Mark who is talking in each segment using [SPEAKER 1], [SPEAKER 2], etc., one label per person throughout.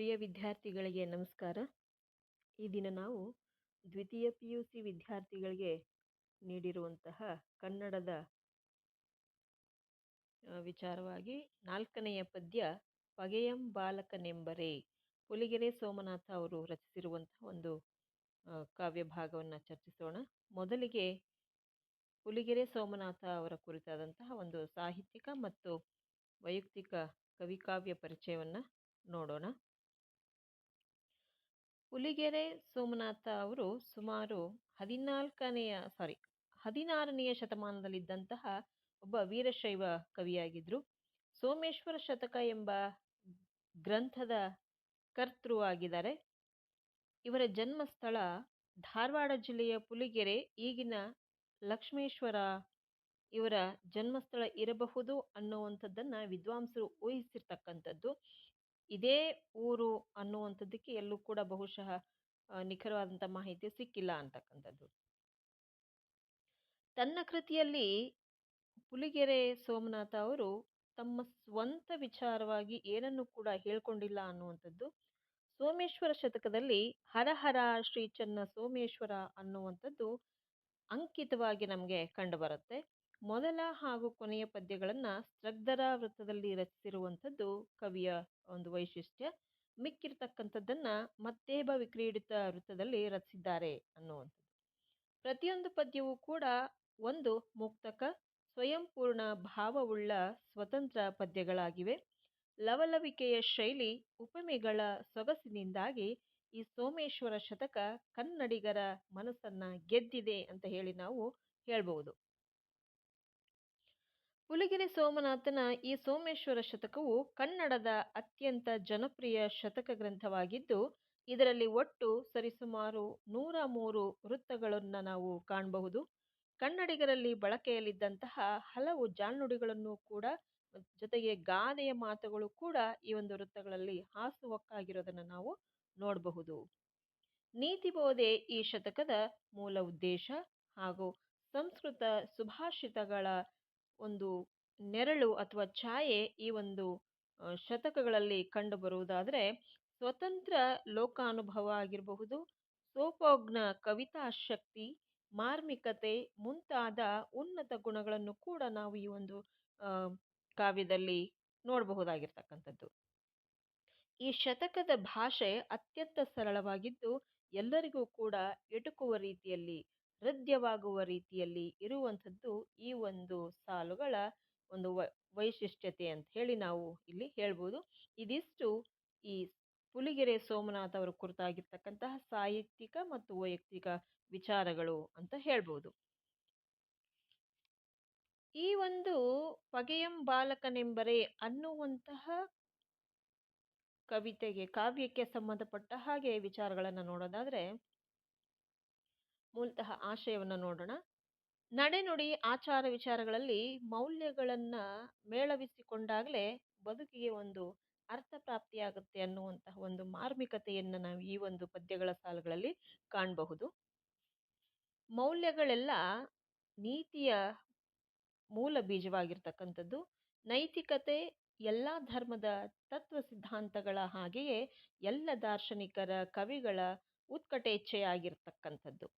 [SPEAKER 1] ಪ್ರಿಯ ವಿದ್ಯಾರ್ಥಿಗಳಿಗೆ ನಮಸ್ಕಾರ. ಈ ದಿನ ನಾವು ದ್ವಿತೀಯ ಪಿ ಯು ಸಿ ವಿದ್ಯಾರ್ಥಿಗಳಿಗೆ ನೀಡಿರುವಂತಹ ಕನ್ನಡದ ವಿಚಾರವಾಗಿ ನಾಲ್ಕನೆಯ ಪದ್ಯ ಪಗೆಯಂ ಬಾಲಕನೆಂಬರೆ ಪುಲಿಗೆರೆ ಸೋಮನಾಥ ಅವರು ರಚಿಸಿರುವಂತಹ ಒಂದು ಕಾವ್ಯ ಭಾಗವನ್ನು ಚರ್ಚಿಸೋಣ. ಮೊದಲಿಗೆ ಪುಲಿಗೆರೆ ಸೋಮನಾಥ ಅವರ ಕುರಿತಾದಂತಹ ಒಂದು ಸಾಹಿತ್ಯಿಕ ಮತ್ತು ವೈಯಕ್ತಿಕ ಕವಿಕಾವ್ಯ ಪರಿಚಯವನ್ನು ನೋಡೋಣ. ಪುಲಿಗೆರೆ ಸೋಮನಾಥ ಅವರು ಸುಮಾರು ಹದಿನಾಲ್ಕನೆಯ ಸಾರಿ ಹದಿನಾರನೆಯ ಶತಮಾನದಲ್ಲಿದ್ದಂತಹ ಒಬ್ಬ ವೀರಶೈವ ಕವಿಯಾಗಿದ್ದರು ಸೋಮೇಶ್ವರ ಶತಕ ಎಂಬ ಗ್ರಂಥದ ಕರ್ತೃ ಆಗಿದ್ದಾರೆ. ಇವರ ಜನ್ಮಸ್ಥಳ ಧಾರವಾಡ ಜಿಲ್ಲೆಯ ಪುಲಿಗೆರೆ, ಈಗಿನ ಲಕ್ಷ್ಮೇಶ್ವರ ಇವರ ಜನ್ಮಸ್ಥಳ ಇರಬಹುದು ಅನ್ನುವಂಥದ್ದನ್ನು ವಿದ್ವಾಂಸರು ಊಹಿಸಿರ್ತಕ್ಕಂಥದ್ದು. ಇದೇ ಊರು ಅನ್ನುವಂಥದ್ದಕ್ಕೆ ಎಲ್ಲೂ ಕೂಡ ಬಹುಶಃ ನಿಖರವಾದಂಥ ಮಾಹಿತಿ ಸಿಕ್ಕಿಲ್ಲ ಅಂತಕ್ಕಂಥದ್ದು. ತನ್ನ ಕೃತಿಯಲ್ಲಿ ಪುಲಿಗೆರೆ ಸೋಮನಾಥ ಅವರು ತಮ್ಮ ಸ್ವಂತ ವಿಚಾರವಾಗಿ ಏನನ್ನು ಕೂಡ ಹೇಳ್ಕೊಂಡಿಲ್ಲ ಅನ್ನುವಂಥದ್ದು. ಸೋಮೇಶ್ವರ ಶತಕದಲ್ಲಿ ಹರಹರ ಶ್ರೀ ಚನ್ನ ಸೋಮೇಶ್ವರ ಅನ್ನುವಂಥದ್ದು ಅಂಕಿತವಾಗಿ ನಮಗೆ ಕಂಡುಬರುತ್ತೆ ಮೊದಲ ಹಾಗೂ ಕೊನೆಯ ಪದ್ಯಗಳನ್ನು ಸ್ತ್ರಗ್ಧರ ವೃತ್ತದಲ್ಲಿ ರಚಿಸಿರುವಂಥದ್ದು ಕವಿಯ ಒಂದು ವೈಶಿಷ್ಟ್ಯ. ಮಿಕ್ಕಿರ್ತಕ್ಕಂಥದ್ದನ್ನ ಮತ್ತೇಬ ವಿಕ್ರೀಡಿತ ವೃತ್ತದಲ್ಲಿ ರಚಿಸಿದ್ದಾರೆ ಅನ್ನುವಂಥದ್ದು. ಪ್ರತಿಯೊಂದು ಪದ್ಯವೂ ಕೂಡ ಒಂದು ಮುಕ್ತಕ, ಸ್ವಯಂಪೂರ್ಣ, ಭಾವವುಳ್ಳ, ಸ್ವತಂತ್ರ ಪದ್ಯಗಳಾಗಿವೆ. ಲವಲವಿಕೆಯ ಶೈಲಿ ಉಪಮೆಗಳ ಸೊಗಸಿನಿಂದಾಗಿ ಈ ಸೋಮೇಶ್ವರ ಶತಕ ಕನ್ನಡಿಗರ ಮನಸ್ಸನ್ನು ಗೆದ್ದಿದೆ ಅಂತ ಹೇಳಿ ನಾವು ಹೇಳ್ಬಹುದು ಪುಲಿಗೆರೆ ಸೋಮನಾಥನ ಈ ಸೋಮೇಶ್ವರ ಶತಕವು ಕನ್ನಡದ ಅತ್ಯಂತ ಜನಪ್ರಿಯ ಶತಕ ಗ್ರಂಥವಾಗಿದ್ದು, ಇದರಲ್ಲಿ ಒಟ್ಟು ಸರಿಸುಮಾರು ನೂರ ಮೂರು ವೃತ್ತಗಳನ್ನು ನಾವು ಕಾಣಬಹುದು. ಕನ್ನಡಿಗರಲ್ಲಿ ಬಳಕೆಯಲ್ಲಿದ್ದಂತಹ ಹಲವು ಜಾಲ್ನುಡಿಗಳನ್ನು ಕೂಡ, ಜೊತೆಗೆ ಗಾದೆಯ ಮಾತುಗಳು ಕೂಡ ಈ ಒಂದು ವೃತ್ತಗಳಲ್ಲಿ ಹಾಸುಹೊಕ್ಕಾಗಿರೋದನ್ನು ನಾವು ನೋಡಬಹುದು. ನೀತಿಬೋಧೆ ಈ ಶತಕದ ಮೂಲ ಉದ್ದೇಶ ಹಾಗೂ ಸಂಸ್ಕೃತ ಸುಭಾಷಿತಗಳ ಒಂದು ನೆರಳು ಅಥವಾ ಛಾಯೆ ಈ ಒಂದು ಶತಕಗಳಲ್ಲಿ ಕಂಡುಬರುವುದಾದರೆ ಸ್ವತಂತ್ರ ಲೋಕಾನುಭವ ಆಗಿರಬಹುದು, ಸೋಪೋಗ್ನ ಕವಿತಾ ಶಕ್ತಿ, ಮಾರ್ಮಿಕತೆ ಮುಂತಾದ ಉನ್ನತ ಗುಣಗಳನ್ನು ಕೂಡ ನಾವು ಈ ಒಂದು ಕಾವ್ಯದಲ್ಲಿ ನೋಡಬಹುದಾಗಿರ್ತಕ್ಕಂಥದ್ದು. ಈ ಶತಕದ ಭಾಷೆ ಅತ್ಯಂತ ಸರಳವಾಗಿದ್ದು ಎಲ್ಲರಿಗೂ ಕೂಡ ಎಟುಕುವ ರೀತಿಯಲ್ಲಿ ಹೃದಯವಾಗುವ ರೀತಿಯಲ್ಲಿ ಇರುವಂಥದ್ದು ಈ ಒಂದು ಸಾಲುಗಳ ಒಂದು ವೈಶಿಷ್ಟ್ಯತೆ ಅಂತ ಹೇಳಿ ನಾವು ಇಲ್ಲಿ ಹೇಳ್ಬೋದು. ಇದಿಷ್ಟು ಈ ಪುಲಿಗೆರೆ ಸೋಮನಾಥ್ ಅವರ ಕುರಿತಾಗಿರ್ತಕ್ಕಂತಹ ಸಾಹಿತ್ಯಿಕ ಮತ್ತು ವೈಯಕ್ತಿಕ ವಿಚಾರಗಳು ಅಂತ ಹೇಳ್ಬೋದು. ಈ ಒಂದು ಪಗೆಯಂ ಬಾಲಕನೆಂಬರೆ ಅನ್ನುವಂತಹ ಕವಿತೆಗೆ, ಕಾವ್ಯಕ್ಕೆ ಸಂಬಂಧಪಟ್ಟ ಹಾಗೆ ವಿಚಾರಗಳನ್ನು ನೋಡೋದಾದ್ರೆ ಮೂಲತಃ ಆಶಯವನ್ನು ನೋಡೋಣ. ನಡೆನುಡಿ ಆಚಾರ ವಿಚಾರಗಳಲ್ಲಿ ಮೌಲ್ಯಗಳನ್ನು ಮೇಳವಿಸಿಕೊಂಡಾಗಲೇ ಬದುಕಿಗೆ ಒಂದು ಅರ್ಥ ಪ್ರಾಪ್ತಿಯಾಗುತ್ತೆ ಅನ್ನುವಂತಹ ಒಂದು ಮಾರ್ಮಿಕತೆಯನ್ನು ನಾವು ಈ ಒಂದು ಪದ್ಯಗಳ ಸಾಲುಗಳಲ್ಲಿ ಕಾಣಬಹುದು. ಮೌಲ್ಯಗಳೆಲ್ಲ ನೀತಿಯ ಮೂಲ ಬೀಜವಾಗಿರ್ತಕ್ಕಂಥದ್ದು. ನೈತಿಕತೆ ಎಲ್ಲ ಧರ್ಮದ ತತ್ವ ಸಿದ್ಧಾಂತಗಳ ಹಾಗೆಯೇ ಎಲ್ಲ ದಾರ್ಶನಿಕರ ಕವಿಗಳ ಉತ್ಕಟೇಚ್ಛೆಯಾಗಿರ್ತಕ್ಕಂಥದ್ದು.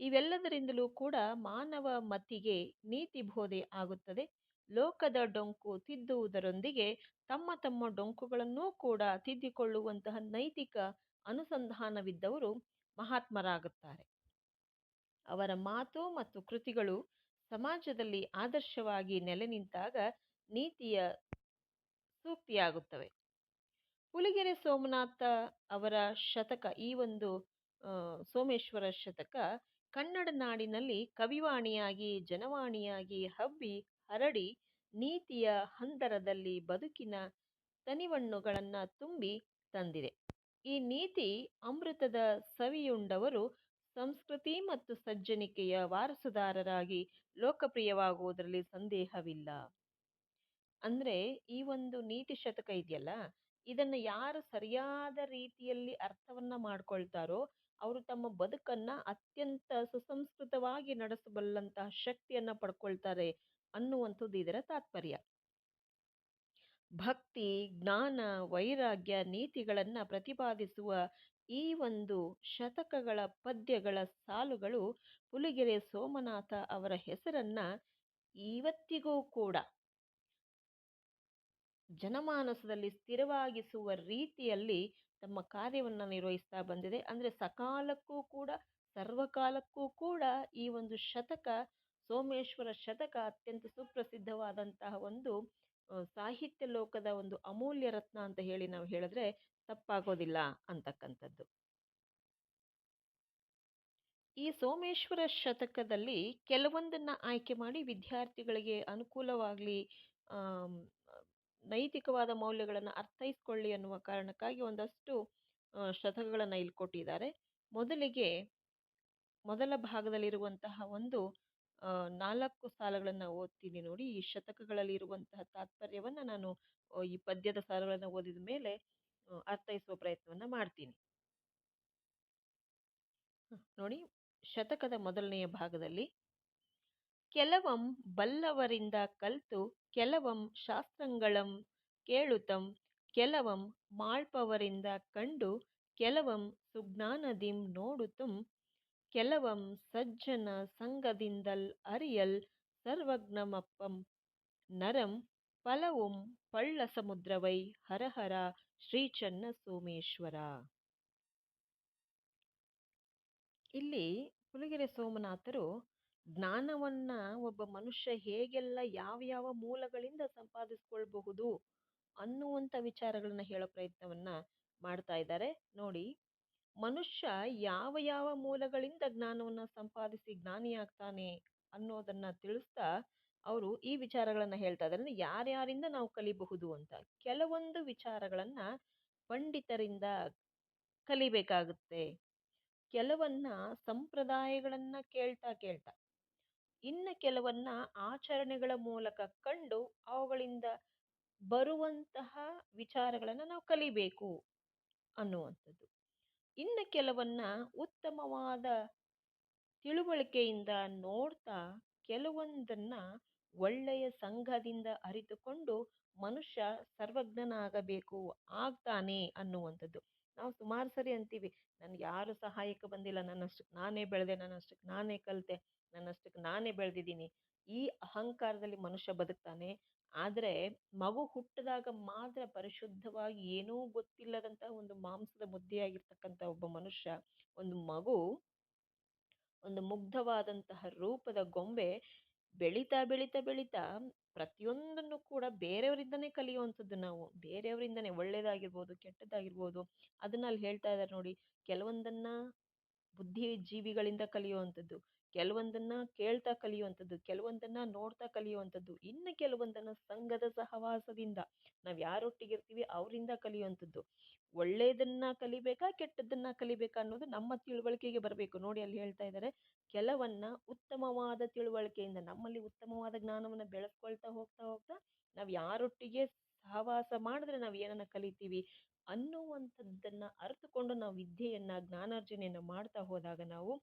[SPEAKER 1] ಇವೆಲ್ಲದರಿಂದಲೂ ಕೂಡ ಮಾನವ ಮತಿಗೆ ನೀತಿ ಬೋಧೆ ಆಗುತ್ತದೆ. ಲೋಕದ ಡೊಂಕು ತಿದ್ದುವುದರೊಂದಿಗೆ ತಮ್ಮ ತಮ್ಮ ಡೊಂಕುಗಳನ್ನೂ ಕೂಡ ತಿದ್ದಿಕೊಳ್ಳುವಂತಹ ನೈತಿಕ ಅನುಸಂಧಾನವಿದ್ದವರು ಮಹಾತ್ಮರಾಗುತ್ತಾರೆ. ಅವರ ಮಾತು ಮತ್ತು ಕೃತಿಗಳು ಸಮಾಜದಲ್ಲಿ ಆದರ್ಶವಾಗಿ ನೆಲೆ ನಿಂತಾಗ ನೀತಿಯ ಸೂಕ್ತಿಯಾಗುತ್ತವೆ. ಹುಲಿಗೆರೆ ಸೋಮನಾಥ ಅವರ ಶತಕ ಈ ಒಂದು ಸೋಮೇಶ್ವರ ಶತಕ ಕನ್ನಡ ನಾಡಿನಲ್ಲಿ ಕವಿವಾಣಿಯಾಗಿ, ಜನವಾಣಿಯಾಗಿ ಹಬ್ಬಿ, ಹರಡಿ ನೀತಿಯ ಹಂದರದಲ್ಲಿ ಬದುಕಿನ ತನಿವಣ್ಣುಗಳನ್ನು ತುಂಬಿ ತಂದಿದೆ. ಈ ನೀತಿ ಅಮೃತದ ಸವಿಯುಂಡವರು ಸಂಸ್ಕೃತಿ ಮತ್ತು ಸಜ್ಜನಿಕೆಯ ವಾರಸುದಾರರಾಗಿ ಲೋಕಪ್ರಿಯವಾಗುವುದರಲ್ಲಿ ಸಂದೇಹವಿಲ್ಲ. ಅಂದರೆ ಈ ಒಂದು ನೀತಿ ಶತಕ ಇದೆಯಲ್ಲ, ಇದನ್ನು ಯಾರು ಸರಿಯಾದ ರೀತಿಯಲ್ಲಿ ಅರ್ಥವನ್ನ ಮಾಡ್ಕೊಳ್ತಾರೋ ಅವರು ತಮ್ಮ ಬದುಕನ್ನ ಅತ್ಯಂತ ಸುಸಂಸ್ಕೃತವಾಗಿ ನಡೆಸಬಲ್ಲಂತಹ ಶಕ್ತಿಯನ್ನ ಪಡ್ಕೊಳ್ತಾರೆ ಅನ್ನುವಂಥದ್ದು ಇದರ ತಾತ್ಪರ್ಯ. ಭಕ್ತಿ, ಜ್ಞಾನ, ವೈರಾಗ್ಯ, ನೀತಿಗಳನ್ನ ಪ್ರತಿಪಾದಿಸುವ ಈ ಒಂದು ಶತಕಗಳ ಪದ್ಯಗಳ ಸಾಲುಗಳು ಪುಲಿಗೆರೆ ಸೋಮನಾಥ ಅವರ ಹೆಸರನ್ನ ಇವತ್ತಿಗೂ ಕೂಡ ಜನಮಾನಸದಲ್ಲಿ ಸ್ಥಿರವಾಗಿಸುವ ರೀತಿಯಲ್ಲಿ ತಮ್ಮ ಕಾರ್ಯವನ್ನು ನಿರ್ವಹಿಸ್ತಾ ಬಂದಿದೆ. ಅಂದರೆ ಸಕಾಲಕ್ಕೂ ಕೂಡ, ಸರ್ವಕಾಲಕ್ಕೂ ಕೂಡ ಈ ಒಂದು ಶತಕ, ಸೋಮೇಶ್ವರ ಶತಕ ಅತ್ಯಂತ ಸುಪ್ರಸಿದ್ಧವಾದಂತಹ ಒಂದು ಸಾಹಿತ್ಯ ಲೋಕದ ಒಂದು ಅಮೂಲ್ಯ ರತ್ನ ಅಂತ ಹೇಳಿ ನಾವು ಹೇಳಿದ್ರೆ ತಪ್ಪಾಗೋದಿಲ್ಲ ಅಂತಕ್ಕಂಥದ್ದು. ಈ ಸೋಮೇಶ್ವರ ಶತಕದಲ್ಲಿ ಕೆಲವೊಂದನ್ನ ಆಯ್ಕೆ ಮಾಡಿ ವಿದ್ಯಾರ್ಥಿಗಳಿಗೆ ಅನುಕೂಲವಾಗಲಿ ನೈತಿಕವಾದ ಮೌಲ್ಯಗಳನ್ನು ಅರ್ಥೈಸ್ಕೊಳ್ಳಿ ಅನ್ನುವ ಕಾರಣಕ್ಕಾಗಿ ಒಂದಷ್ಟು ಶತಕಗಳನ್ನು ಇಲ್ಲಿ ಕೊಟ್ಟಿದ್ದಾರೆ. ಮೊದಲಿಗೆ, ಮೊದಲ ಭಾಗದಲ್ಲಿರುವಂತಹ ಒಂದು ನಾಲ್ಕು ಸಾಲುಗಳನ್ನು ಓದ್ತೀನಿ ನೋಡಿ. ಈ ಶತಕಗಳಲ್ಲಿ ಇರುವಂತಹ ತಾತ್ಪರ್ಯವನ್ನು ನಾನು ಈ ಪದ್ಯದ ಸಾಲುಗಳನ್ನು ಓದಿದ ಮೇಲೆ ಅರ್ಥೈಸುವ ಪ್ರಯತ್ನವನ್ನು ಮಾಡ್ತೀನಿ. ನೋಡಿ. ಶತಕದ ಮೊದಲನೆಯ ಭಾಗದಲ್ಲಿ ಕೆಲವಂ ಬಲ್ಲವರಿಂದ ಕಲ್ತು, ಕೆಲವಂ ಶಾಸ್ತ್ರಗಳಂ ಕೇಳುತಂ, ಕೆಲವಂ ಮಾಳ್ಪವರಿಂದ ಕಂಡು, ಕೆಲವಂ ಸುಜ್ಞಾನದಿಂ ನೋಡುತಂ, ಕೆಲವಂ ಸಜ್ಜನ ಸಂಗದಿಂದಲ್ ಅರಿಯಲ್ ಸರ್ವಜ್ಞಮಪ್ಪಂ. ನರಂ ಫಲವುಂ ಪಳ್ಳ ಸಮುದ್ರವೈ ಹರಹರ ಶ್ರೀಚನ್ನ ಸೋಮೇಶ್ವರ ಇಲ್ಲಿ ಪುಲಿಗೆರೆ ಸೋಮನಾಥರು ಜ್ಞಾನವನ್ನ ಒಬ್ಬ ಮನುಷ್ಯ ಹೇಗೆಲ್ಲ ಯಾವ ಯಾವ ಮೂಲಗಳಿಂದ ಸಂಪಾದಿಸ್ಕೊಳ್ಬಹುದು ಅನ್ನುವಂಥ ವಿಚಾರಗಳನ್ನ ಹೇಳೋ ಪ್ರಯತ್ನವನ್ನ ಮಾಡ್ತಾ ಇದ್ದಾರೆ. ನೋಡಿ, ಮನುಷ್ಯ ಯಾವ ಯಾವ ಮೂಲಗಳಿಂದ ಜ್ಞಾನವನ್ನ ಸಂಪಾದಿಸಿ ಜ್ಞಾನಿಯಾಗ್ತಾನೆ ಅನ್ನೋದನ್ನ ತಿಳಿಸ್ತಾ ಅವರು ಈ ವಿಚಾರಗಳನ್ನ ಹೇಳ್ತಾ ಇದ್ದಾರೆ. ಯಾರ್ಯಾರಿಂದ ನಾವು ಕಲಿಬಹುದು ಅಂತ ಕೆಲವೊಂದು ವಿಚಾರಗಳನ್ನ ಪಂಡಿತರಿಂದ ಕಲಿಬೇಕಾಗುತ್ತೆ. ಕೆಲವನ್ನ ಸಂಪ್ರದಾಯಗಳನ್ನ ಕೇಳ್ತಾ ಕೇಳ್ತಾ ಇನ್ನು ಕೆಲವನ್ನ ಆಚರಣೆಗಳ ಮೂಲಕ ಕಂಡು ಅವುಗಳಿಂದ ಬರುವಂತಹ ವಿಚಾರಗಳನ್ನು ನಾವು ಕಲಿಬೇಕು ಅನ್ನುವಂಥದ್ದು. ಇನ್ನು ಕೆಲವನ್ನ ಉತ್ತಮವಾದ ತಿಳುವಳಿಕೆಯಿಂದ ನೋಡ್ತಾ ಕೆಲವೊಂದನ್ನ ಒಳ್ಳೆಯ ಸಂಘದಿಂದ ಅರಿತುಕೊಂಡು ಮನುಷ್ಯ ಸರ್ವಜ್ಞನಾಗಬೇಕು, ಆಗ್ತಾನೆ ಅನ್ನುವಂಥದ್ದು. ನಾವು ಸುಮಾರು ಸರಿ ಅಂತೀವಿ, ನನ್ಗೆ ಯಾರು ಸಹಾಯಕ್ಕೆ ಬಂದಿಲ್ಲ ನನ್ನಷ್ಟಕ್ಕೆ ನಾನೇ ಬೆಳೆದೆ ನನ್ನಷ್ಟಕ್ಕೆ ನಾನೇ ಕಲಿತೆ ನನ್ನಷ್ಟಕ್ಕೆ ನಾನೇ ಬೆಳೆದಿದ್ದೀನಿ. ಈ ಅಹಂಕಾರದಲ್ಲಿ ಮನುಷ್ಯ ಬದುಕ್ತಾನೆ. ಆದರೆ ಮಗು ಹುಟ್ಟಿದಾಗ ಮಾತ್ರ ಪರಿಶುದ್ಧವಾಗಿ ಏನೂ ಗೊತ್ತಿಲ್ಲದಂತ ಒಂದು ಮಾಂಸದ ಮುದ್ದೆಯಾಗಿರ್ತಕ್ಕಂಥ ಒಬ್ಬ ಮನುಷ್ಯ, ಒಂದು ಮಗು, ಒಂದು ಮುಗ್ಧವಾದಂತಹ ರೂಪದ ಗೊಂಬೆ ಬೆಳೀತಾ ಬೆಳೀತಾ ಬೆಳೀತಾ ಪ್ರತಿಯೊಂದನ್ನು ಕೂಡ ಬೇರೆಯವರಿಂದನೇ ಕಲಿಯುವಂಥದ್ದು ನಾವು. ಬೇರೆಯವರಿಂದನೇ ಒಳ್ಳೇದಾಗಿರ್ಬೋದು ಕೆಟ್ಟದ್ದಾಗಿರ್ಬೋದು. ಅದನ್ನ ಅಲ್ಲಿ ಹೇಳ್ತಾ ಇದ್ದಾರೆ ನೋಡಿ, ಕೆಲವೊಂದನ್ನ ಬುದ್ಧಿಜೀವಿಗಳಿಂದ ಕಲಿಯುವಂಥದ್ದು. ಕೆಲವೊಂದನ್ನ ಕೇಳ್ತಾ ಕಲಿಯುವಂಥದ್ದು, ಕೆಲವೊಂದನ್ನ ನೋಡ್ತಾ ಕಲಿಯುವಂಥದ್ದು, ಇನ್ನು ಕೆಲವೊಂದನ್ನ ಸಂಘದ ಸಹವಾಸದಿಂದ ನಾವು ಯಾರೊಟ್ಟಿಗೆ ಇರ್ತೀವಿ ಅವರಿಂದ ಕಲಿಯುವಂಥದ್ದು. ಒಳ್ಳೆಯದನ್ನ ಕಲಿಬೇಕಾ, ಕೆಟ್ಟದ್ದನ್ನ ಕಲಿಬೇಕಾ ಅನ್ನೋದು ನಮ್ಮ ತಿಳುವಳಿಕೆಗೆ ಬರಬೇಕು. ನೋಡಿ ಅಲ್ಲಿ ಹೇಳ್ತಾ ಇದ್ದಾರೆ ಕೆಲವನ್ನ ಉತ್ತಮವಾದ ತಿಳುವಳಿಕೆಯಿಂದ, ನಮ್ಮಲ್ಲಿ ಉತ್ತಮವಾದ ಜ್ಞಾನವನ್ನು ಬೆಳೆಸ್ಕೊಳ್ತಾ ಹೋಗ್ತಾ ಹೋಗ್ತಾ ನಾವು ಯಾರೊಟ್ಟಿಗೆ ಸಹವಾಸ ಮಾಡಿದ್ರೆ ನಾವು ಏನನ್ನ ಕಲಿತೀವಿ ಅನ್ನುವಂಥದ್ದನ್ನ ಅರ್ಥಕೊಂಡು ನಾವು ವಿದ್ಯೆಯನ್ನ, ಜ್ಞಾನಾರ್ಜನೆಯನ್ನು ಮಾಡ್ತಾ ಹೋದಾಗ ನಾವು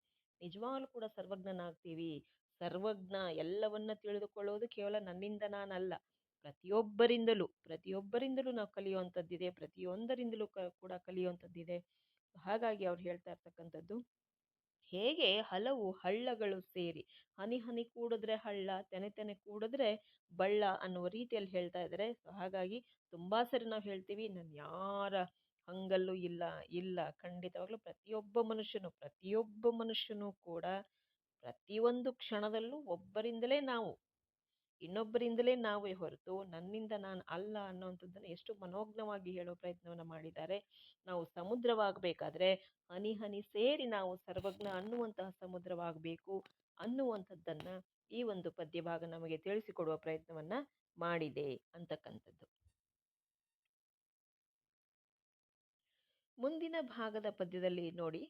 [SPEAKER 1] ನಿಜವಾಗ್ಲೂ ಕೂಡ ಸರ್ವಜ್ಞನಾಗ್ತೀವಿ. ಸರ್ವಜ್ಞ ಎಲ್ಲವನ್ನ ತಿಳಿದುಕೊಳ್ಳೋದು ಕೇವಲ ನನ್ನಿಂದ ನಾನಲ್ಲ. ಪ್ರತಿಯೊಬ್ಬರಿಂದಲೂ ಪ್ರತಿಯೊಬ್ಬರಿಂದಲೂ ನಾವು ಕಲಿಯುವಂಥದ್ದಿದೆ, ಪ್ರತಿಯೊಂದರಿಂದಲೂ ಕ ಕೂಡ ಕಲಿಯುವಂಥದ್ದಿದೆ. ಹಾಗಾಗಿ ಅವ್ರು ಹೇಳ್ತಾ ಇರ್ತಕ್ಕಂಥದ್ದು, ಹೇಗೆ ಹಲವು ಹಳ್ಳಗಳು ಸೇರಿ, ಹನಿ ಹನಿ ಕೂಡಿದ್ರೆ ಹಳ್ಳ, ತೆನೆ ತೆನೆ ಕೂಡಿದ್ರೆ ಬಳ್ಳ ಅನ್ನುವ ರೀತಿಯಲ್ಲಿ ಹೇಳ್ತಾ ಇದ್ದಾರೆ. ಸೊ ಹಾಗಾಗಿ ತುಂಬಾ ಸರಿ ನಾವು ಹೇಳ್ತೀವಿ. ನಾನು ಯಾರ ಹಂಗಲ್ಲೂ ಇಲ್ಲ ಇಲ್ಲ. ಖಂಡಿತವಾಗ್ಲೂ ಪ್ರತಿಯೊಬ್ಬ ಮನುಷ್ಯನು, ಪ್ರತಿಯೊಬ್ಬ ಮನುಷ್ಯನೂ ಕೂಡ ಪ್ರತಿಯೊಂದು ಕ್ಷಣದಲ್ಲೂ ಒಬ್ಬರಿಂದಲೇ ನಾವು, ಇನ್ನೊಬ್ಬರಿಂದಲೇ ನಾವೇ ಹೊರತು ನನ್ನಿಂದ ನಾನು ಅಲ್ಲ ಅನ್ನೋವಂಥದ್ದನ್ನು ಎಷ್ಟು ಮನೋಜ್ಞವಾಗಿ ಹೇಳೋ ಪ್ರಯತ್ನವನ್ನ ಮಾಡಿದ್ದಾರೆ. ನಾವು ಸಮುದ್ರವಾಗಬೇಕಾದ್ರೆ ಹನಿ ಹನಿ ಸೇರಿ ನಾವು ಸರ್ವಜ್ಞ ಅನ್ನುವಂತಹ ಸಮುದ್ರವಾಗಬೇಕು ಅನ್ನುವಂಥದ್ದನ್ನು ಈ ಒಂದು ಪದ್ಯಭಾಗ ನಮಗೆ ತಿಳಿಸಿಕೊಡುವ ಪ್ರಯತ್ನವನ್ನ ಮಾಡಿದೆ ಅಂತಕ್ಕಂಥದ್ದು. ಮುಂದಿನ ಭಾಗದ ಪದ್ಯದಲ್ಲಿ ನೋಡಿ.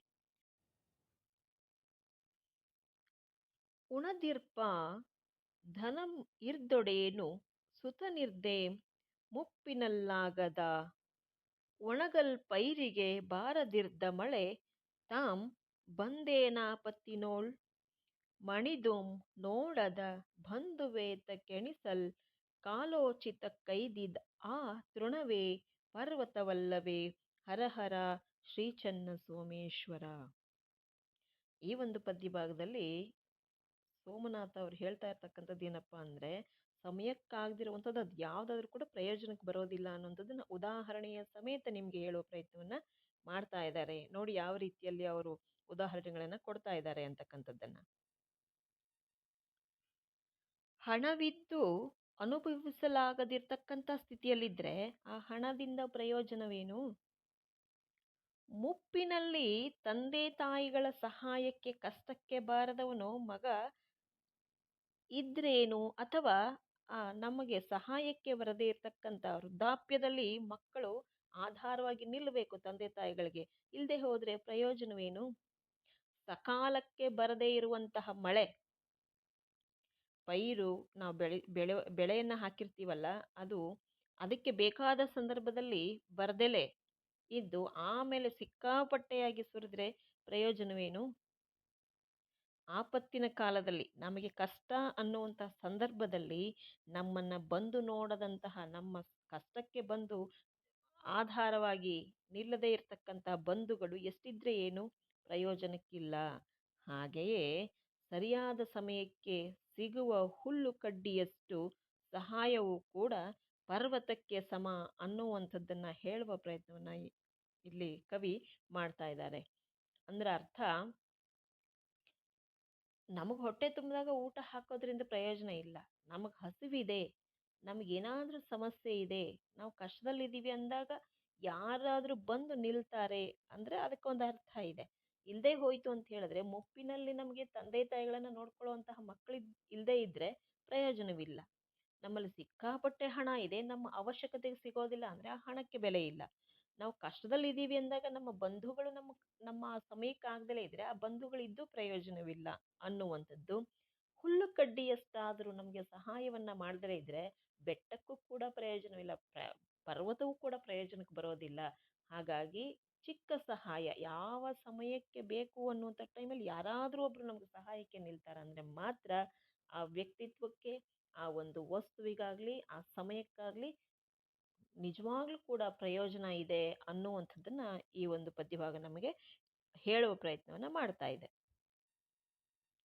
[SPEAKER 1] ಉಣದಿರ್ಪ ಧನಂ ಇರ್ದೊಡೇನು ಸುತನಿರ್ದೆ ಮುಪ್ಪಿನಲ್ಲಾಗದ ಒಣಗಲ್ ಪೈರಿಗೆ ಬಾರದಿರ್ದ ಮಳೆ ತಾಂ ಬಂದೇನಾಪತ್ತಿನೋಳ್ ಮಣಿದುಂ ನೋಡದ ಬಂಧುವೇತ ಕೆಣಿಸಲ್ ಕಾಲೋಚಿತ ಕೈದಿದ್ ಆ ತೃಣವೇ ಪರ್ವತವಲ್ಲವೇ? ಹರಹರ ಶ್ರೀಚನ್ನ ಸೋಮೇಶ್ವರ. ಈ ಒಂದು ಪದ್ಯ ಭಾಗದಲ್ಲಿ ಸೋಮನಾಥ ಅವ್ರು ಹೇಳ್ತಾ ಇರ್ತಕ್ಕಂಥದ್ದು ಏನಪ್ಪ ಅಂದರೆ, ಸಮಯಕ್ಕಾಗದಿರುವಂಥದ್ದು ಅದು ಯಾವುದಾದ್ರೂ ಕೂಡ ಪ್ರಯೋಜನಕ್ಕೆ ಬರೋದಿಲ್ಲ ಅನ್ನೋಂಥದ್ದನ್ನ ಉದಾಹರಣೆಯ ಸಮೇತ ನಿಮಗೆ ಹೇಳುವ ಪ್ರಯತ್ನವನ್ನ ಮಾಡ್ತಾ ಇದ್ದಾರೆ ನೋಡಿ ಯಾವ ರೀತಿಯಲ್ಲಿ ಅವರು ಉದಾಹರಣೆಗಳನ್ನ ಕೊಡ್ತಾ ಇದ್ದಾರೆ ಅಂತಕ್ಕಂಥದ್ದನ್ನ. ಹಣವಿದ್ದು ಅನುಭವಿಸಲಾಗದಿರ್ತಕ್ಕಂಥ ಸ್ಥಿತಿಯಲ್ಲಿದ್ರೆ ಆ ಹಣದಿಂದ ಪ್ರಯೋಜನವೇನು? ಮುಪ್ಪಿನಲ್ಲಿ ತಂದೆ ತಾಯಿಗಳ ಸಹಾಯಕ್ಕೆ ಕಷ್ಟಕ್ಕೆ ಬಾರದವನು ಮಗ ಇದ್ರೇನು ಅಥವಾ ನಮಗೆ ಸಹಾಯಕ್ಕೆ ಬರದೇ ಇರತಕ್ಕಂಥ ವೃದ್ಧಾಪ್ಯದಲ್ಲಿ ಮಕ್ಕಳು ಆಧಾರವಾಗಿ ನಿಲ್ಲಬೇಕು ತಂದೆ ತಾಯಿಗಳಿಗೆ. ಇಲ್ಲದೆ ಹೋದ್ರೆ ಪ್ರಯೋಜನವೇನು? ಸಕಾಲಕ್ಕೆ ಬರದೇ ಇರುವಂತಹ ಮಳೆ. ಪೈರು ನಾವು ಬೆಳೆ ಬೆಳೆ, ಬೆಳೆಯನ್ನು ಹಾಕಿರ್ತೀವಲ್ಲ, ಅದು ಅದಕ್ಕೆ ಬೇಕಾದ ಸಂದರ್ಭದಲ್ಲಿ ಬರದೆಲೆ. ಇದ್ದು ಆಮೇಲೆ ಸಿಕ್ಕಾಪಟ್ಟೆಯಾಗಿ ಸುರಿದ್ರೆ ಪ್ರಯೋಜನವೇನು? ಆಪತ್ತಿನ ಕಾಲದಲ್ಲಿ ನಮಗೆ ಕಷ್ಟ ಅನ್ನುವಂತಹ ಸಂದರ್ಭದಲ್ಲಿ ನಮ್ಮನ್ನು ಬಂದು ನೋಡದಂತಹ ನಮ್ಮ ಕಷ್ಟಕ್ಕೆ ಬಂದು ಆಧಾರವಾಗಿ ನಿಲ್ಲದೇ ಇರತಕ್ಕಂಥ ಬಂಧುಗಳು ಎಷ್ಟಿದ್ರೆ ಏನು? ಪ್ರಯೋಜನಕ್ಕಿಲ್ಲ. ಹಾಗೆಯೇ ಸರಿಯಾದ ಸಮಯಕ್ಕೆ ಸಿಗುವ ಹುಲ್ಲು ಕಡ್ಡಿಯಷ್ಟು ಸಹಾಯವೂ ಕೂಡ ಪರ್ವತಕ್ಕೆ ಸಮ ಅನ್ನುವಂಥದ್ದನ್ನು ಹೇಳುವ ಪ್ರಯತ್ನವನ್ನು ಇಲ್ಲಿ ಕವಿ ಮಾಡ್ತಾ ಇದ್ದಾರೆ. ಅಂದ್ರೆ ಅರ್ಥ, ನಮಗೆ ಹೊಟ್ಟೆ ತುಂಬಿದಾಗ ಊಟ ಹಾಕೋದ್ರಿಂದ ಪ್ರಯೋಜನ ಇಲ್ಲ. ನಮಗೆ ಹಸಿವಿದೆ ನಮಗೇನಾದರೂ ಸಮಸ್ಯೆ ಇದೆ, ನಾವು ಕಷ್ಟದಲ್ಲಿದ್ದೀವಿ ಅಂದಾಗ ಯಾರಾದರೂ ಬಂದು ನಿಲ್ತಾರೆ ಅಂದರೆ ಅದಕ್ಕೊಂದು ಅರ್ಥ ಇದೆ. ಇಲ್ಲದೆ ಹೋಯಿತು ಅಂತ ಹೇಳಿದ್ರೆ ಮುಪ್ಪಿನಲ್ಲಿ ನಮಗೆ ತಂದೆ ತಾಯಿಗಳನ್ನು ನೋಡ್ಕೊಳ್ಳುವಂತಹ ಮಕ್ಕಳು ಇಲ್ಲದೇ ಇದ್ದರೆ ಪ್ರಯೋಜನವಿಲ್ಲ. ನಮ್ಮಲ್ಲಿ ಸಿಕ್ಕಾಪಟ್ಟೆ ಹಣ ಇದೆ, ನಮ್ಮ ಅವಶ್ಯಕತೆಗೆ ಸಿಗೋದಿಲ್ಲ ಅಂದರೆ ಆ ಹಣಕ್ಕೆ ಬೆಲೆ ಇಲ್ಲ. ನಾವು ಕಷ್ಟದಲ್ಲಿದ್ದೀವಿ ಅಂದಾಗ ನಮ್ಮ ಬಂಧುಗಳು ನಮ್ಮ ನಮ್ಮ ಸಮಯಕ್ಕೆ ಆಗದಲೇ ಇದ್ದರೆ ಆ ಬಂಧುಗಳಿದ್ದು ಪ್ರಯೋಜನವಿಲ್ಲ ಅನ್ನುವಂಥದ್ದು. ಹುಲ್ಲು ಕಡ್ಡಿಯಷ್ಟಾದರೂ ನಮಗೆ ಸಹಾಯವನ್ನು ಮಾಡದೇ ಇದ್ದರೆ ಬೆಟ್ಟಕ್ಕೂ ಕೂಡ ಪ್ರಯೋಜನವಿಲ್ಲ, ಪ್ರ, ಪರ್ವತವೂ ಕೂಡ ಪ್ರಯೋಜನಕ್ಕೆ ಬರೋದಿಲ್ಲ. ಹಾಗಾಗಿ ಚಿಕ್ಕ ಸಹಾಯ, ಯಾವ ಸಮಯಕ್ಕೆ ಬೇಕು ಅನ್ನುವಂಥ ಟೈಮಲ್ಲಿ ಯಾರಾದರೂ ಒಬ್ಬರು ನಮಗೆ ಸಹಾಯಕ್ಕೆ ನಿಲ್ತಾರೆ ಅಂದರೆ ಮಾತ್ರ ಆ ವ್ಯಕ್ತಿತ್ವಕ್ಕೆ ಆ ಒಂದು ವಸ್ತುವಿಗಾಗಲಿ, ಆ ಸಮಯಕ್ಕಾಗಲಿ ನಿಜವಾಗ್ಲೂ ಕೂಡ ಪ್ರಯೋಜನ ಇದೆ ಅನ್ನುವಂಥದ್ದನ್ನು ಈ ಒಂದು ಪದ್ಯಭಾಗ ನಮಗೆ ಹೇಳುವ ಪ್ರಯತ್ನವನ್ನು ಮಾಡ್ತಾ ಇದೆ.